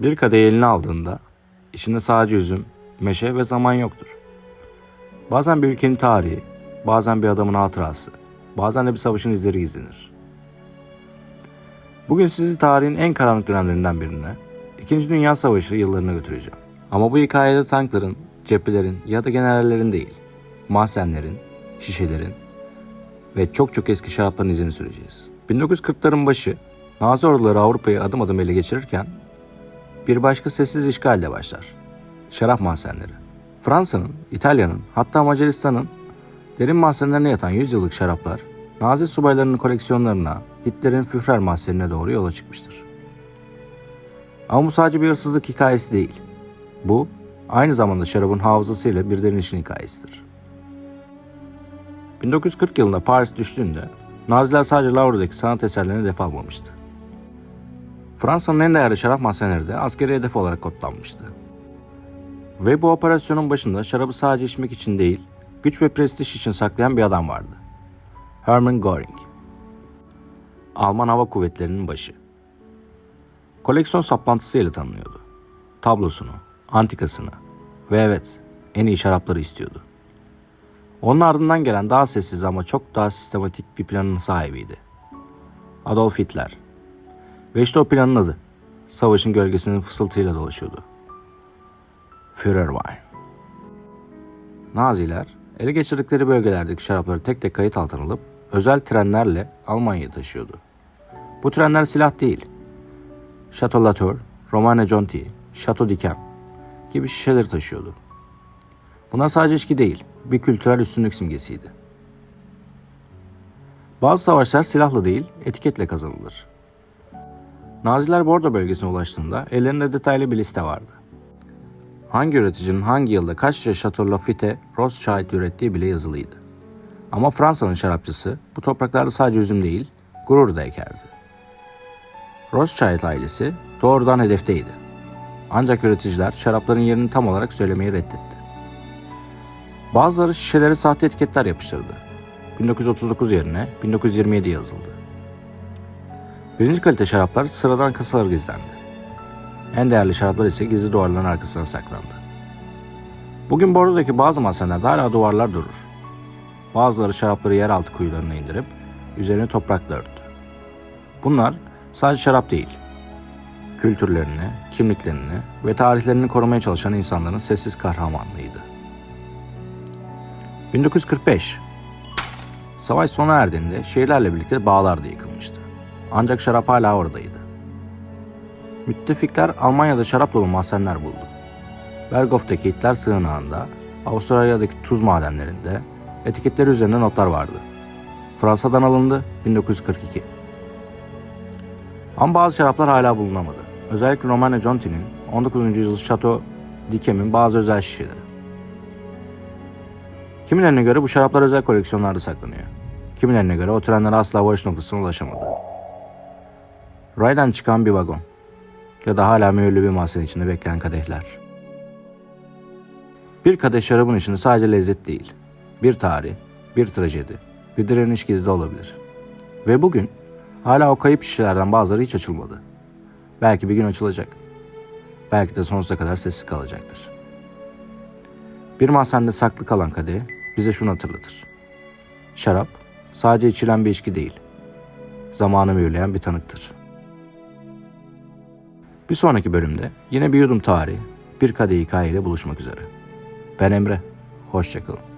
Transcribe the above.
Bir kadeh eline aldığında içinde sadece üzüm, meşe ve zaman yoktur. Bazen bir ülkenin tarihi, bazen bir adamın hatırası, bazen de bir savaşın izleri gizlenir. Bugün sizi tarihin en karanlık dönemlerinden birine, İkinci Dünya Savaşı yıllarına götüreceğim. Ama bu hikayede tankların, cephelerin ya da generallerin değil, mahzenlerin, şişelerin ve çok çok eski şarapların izini süreceğiz. 1940'ların başı Nazi orduları Avrupa'yı adım adım ele geçirirken bir başka sessiz işgal de başlar. Şarap mahzenleri. Fransa'nın, İtalya'nın hatta Macaristan'ın derin mahzenlerine yatan 100 yıllık şaraplar Nazi subaylarının koleksiyonlarına, Hitler'in Führer mahzenine doğru yola çıkmıştır. Ama bu sadece bir hırsızlık hikayesi değil. Bu, aynı zamanda şarabın hafızasıyla bir direnişin hikayesidir. 1940 yılında Paris düştüğünde Naziler sadece Louvre'daki sanat eserlerini hedef almamıştı. Fransa'nın en değerli şarap mahzenleri de askeri hedef olarak kodlanmıştı. Ve bu operasyonun başında şarabı sadece içmek için değil, güç ve prestij için saklayan bir adam vardı. Hermann Göring. Alman Hava Kuvvetleri'nin başı. Koleksiyon saplantısıyla tanınıyordu. Tablosunu, antikasını ve evet en iyi şarapları istiyordu. Onun ardından gelen daha sessiz ama çok daha sistematik bir planın sahibiydi. Adolf Hitler. Ve o planın adı. Savaşın gölgesinin fısıltıyla dolaşıyordu. Führerwein. Naziler ele geçirdikleri bölgelerdeki şarapları tek tek kayıt altına alıp özel trenlerle Almanya'ya taşıyordu. Bu trenler silah değil. Chateau Latour, Romane Conti, Chateau d'Yquem gibi şişeleri taşıyordu. Bunlar sadece içki değil, bir kültürel üstünlük simgesiydi. Bazı savaşlar silahla değil, etiketle kazanılır. Naziler Bordo bölgesine ulaştığında ellerinde detaylı bir liste vardı. Hangi üreticinin hangi yılda kaç şişe Chateau Lafite Rothschild ürettiği bile yazılıydı. Ama Fransa'nın şarapçısı bu topraklarda sadece üzüm değil, gurur da ekerdi. Rothschild ailesi doğrudan hedefteydi. Ancak üreticiler şarapların yerini tam olarak söylemeyi reddetti. Bazıları şişelere sahte etiketler yapıştırdı. 1939 yerine 1927 yazıldı. Birinci kalite şaraplar sıradan kasalar gizlendi. En değerli şaraplar ise gizli duvarların arkasına saklandı. Bugün Bordo'daki bazı mahzenlerde hala duvarlar durur. Bazıları şarapları yeraltı kuyularına indirip üzerine toprakla örttü. Bunlar sadece şarap değil, kültürlerini, kimliklerini ve tarihlerini korumaya çalışan insanların sessiz kahramanlığıydı. 1945 Savaş sona erdiğinde şehirlerle birlikte bağlar da yıkılmıştı. Ancak şarap hala oradaydı. Müttefikler Almanya'da şarap dolu mahzenler buldu. Berghoff'taki Hitler sığınağında, Avustralya'daki tuz madenlerinde etiketleri üzerinde notlar vardı. Fransa'dan alındı 1942. Ama bazı şaraplar hala bulunamadı. Özellikle Romane Conti'nin 19. yüzyıl Chateau Dikem'in bazı özel şişeleri. Kimilerine göre bu şaraplar özel koleksiyonlarda saklanıyor. Kimilerine göre o trenler asla varış noktasına ulaşamadı. Raydan çıkan bir vagon ya da hala mühürlü bir mahzen içinde bekleyen kadehler. Bir kadeh şarabın içinde sadece lezzet değil, bir tarih, bir trajedi, bir direniş gizli olabilir. Ve bugün hala o kayıp şişelerden bazıları hiç açılmadı. Belki bir gün açılacak. Belki de sonsuza kadar sessiz kalacaktır. Bir mahzende saklı kalan kadeh bize şunu hatırlatır. Şarap sadece içilen bir içki değil, zamanı mühürleyen bir tanıktır. Bir sonraki bölümde yine bir yudum tarih, bir kadeh hikayeyle buluşmak üzere. Ben Emre, hoşçakalın.